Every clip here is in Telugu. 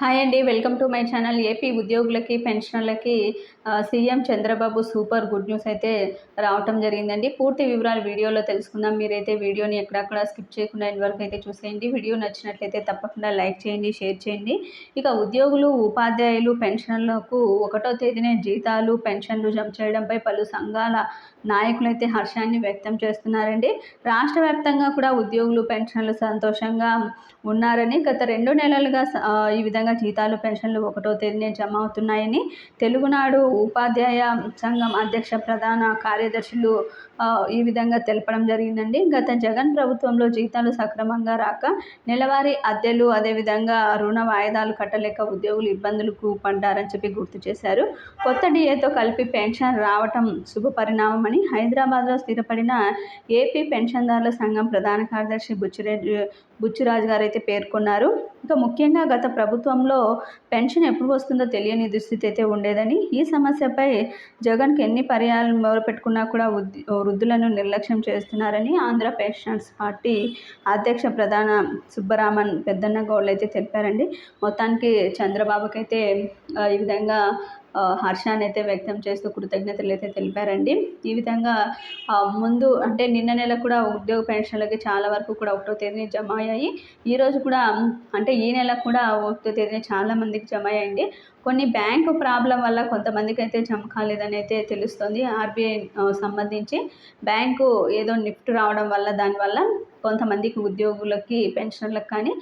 హాయ్ అండి welcome to my channel AP ఉద్యోగులకి పెన్షనర్లకి. CM Chandrababu super good news అయితే రావటం జరిగిందండి. పూర్తి వివరాలు వీడియోలో తెలుసుకుందాం. మీరైతే వీడియోని ఎక్కడక్కడ స్కిప్ చేయకుండా ఎండ్ వరకు అయితే చూసేయండి. వీడియో నచ్చినట్లయితే తప్పకుండా లైక్ చేయండి షేర్ చేయండి. ఇక ఉద్యోగులు ఉపాధ్యాయులు పెన్షన్లకు ఒకటో తేదీనే జీతాలు పెన్షన్లు జమ చేయడంపై పలు సంఘాల నాయకులైతే హర్షాన్ని వ్యక్తం చేస్తున్నారండి. రాష్ట్ర వ్యాప్తంగా కూడా ఉద్యోగులు పెన్షన్లు సంతోషంగా ఉన్నారని గత రెండు నెలలుగా ఈ విధంగా జీతాలు పెన్షన్లు ఒకటో తేదీనే జమ అవుతున్నాయని తెలుగునాడు ఉపాధ్యాయ సంఘం అధ్యక్ష ప్రధాన కార్యదర్శులు ఈ విధంగా తెలపడం జరిగిందండి. గత జగన్ ప్రభుత్వంలో జీతాలు సక్రమంగా రాక నెలవారీ అద్దెలు అదేవిధంగా రుణ వాయిదాలు కట్టలేక ఉద్యోగులు ఇబ్బందులకు పడ్డారని చెప్పి గుర్తు చేశారు. కొత్త డిఏతో కలిపి పెన్షన్ రావటం శుభ పరిణామమని హైదరాబాద్లో స్థిరపడిన ఏపీ పెన్షన్దారుల సంఘం ప్రధాన కార్యదర్శి బుచ్చిరెడ్డి బుచ్చిరాజు గారు అయితే పేర్కొన్నారు. ఇంకా ముఖ్యంగా గత ప్రభుత్వంలో పెన్షన్ ఎప్పుడు వస్తుందో తెలియని దుస్థితి అయితే ఉండేదని ఈ సమస్యపై జగన్కి ఎన్ని పర్యాలు మొదలుపెట్టుకున్నా కూడా వృద్ధి వృద్ధులను నిర్లక్ష్యం చేస్తున్నారని ఆంధ్ర పెన్షనర్స్ పార్టీ అధ్యక్ష ప్రధాన సుబ్బరామన్ పెద్దన్న గౌడ్లు అయితే తెలిపారండి. మొత్తానికి చంద్రబాబుకి అయితే ఈ విధంగా హర్షాన్ని అయితే వ్యక్తం చేస్తూ కృతజ్ఞతలు అయితే తెలిపారండి. ఈ విధంగా ముందు అంటే నిన్న నెల కూడా ఉద్యోగ పెన్షన్లకి చాలా వరకు కూడా ఒకటో తేదీని జమ అయ్యాయి ఈరోజు కూడా అంటే ఈ నెల కూడా ఒకటో తేదీని చాలా మందికి జమ అయ్యాయండి కొన్ని బ్యాంకు ప్రాబ్లం వల్ల కొంతమందికి అయితే జమ కాలేదని అయితే తెలుస్తుంది. ఆర్బీఐ సంబంధించి బ్యాంకు ఏదో నిఫ్ట్ రావడం వల్ల దానివల్ల కొంతమందికి ఉద్యోగులకి పెన్షనర్లకు కానీ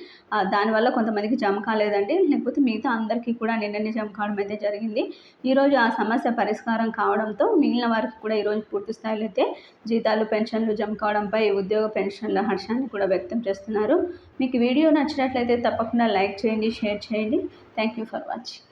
దానివల్ల కొంతమందికి జమ కాలేదండి. లేకపోతే మిగతా అందరికీ కూడా నిన్ననే జమ కావడం అయితే జరిగింది. ఈరోజు ఆ సమస్య పరిష్కారం కావడంతో మిగిలిన వారికి కూడా ఈరోజు పూర్తి స్థాయిలో అయితే జీతాలు పెన్షన్లు జమ కావడంపై ఉద్యోగ పెన్షన్ల హర్షాన్ని కూడా వ్యక్తం చేస్తున్నారు. మీకు వీడియో నచ్చినట్లయితే తప్పకుండా లైక్ చేయండి షేర్ చేయండి. Thank you for watching.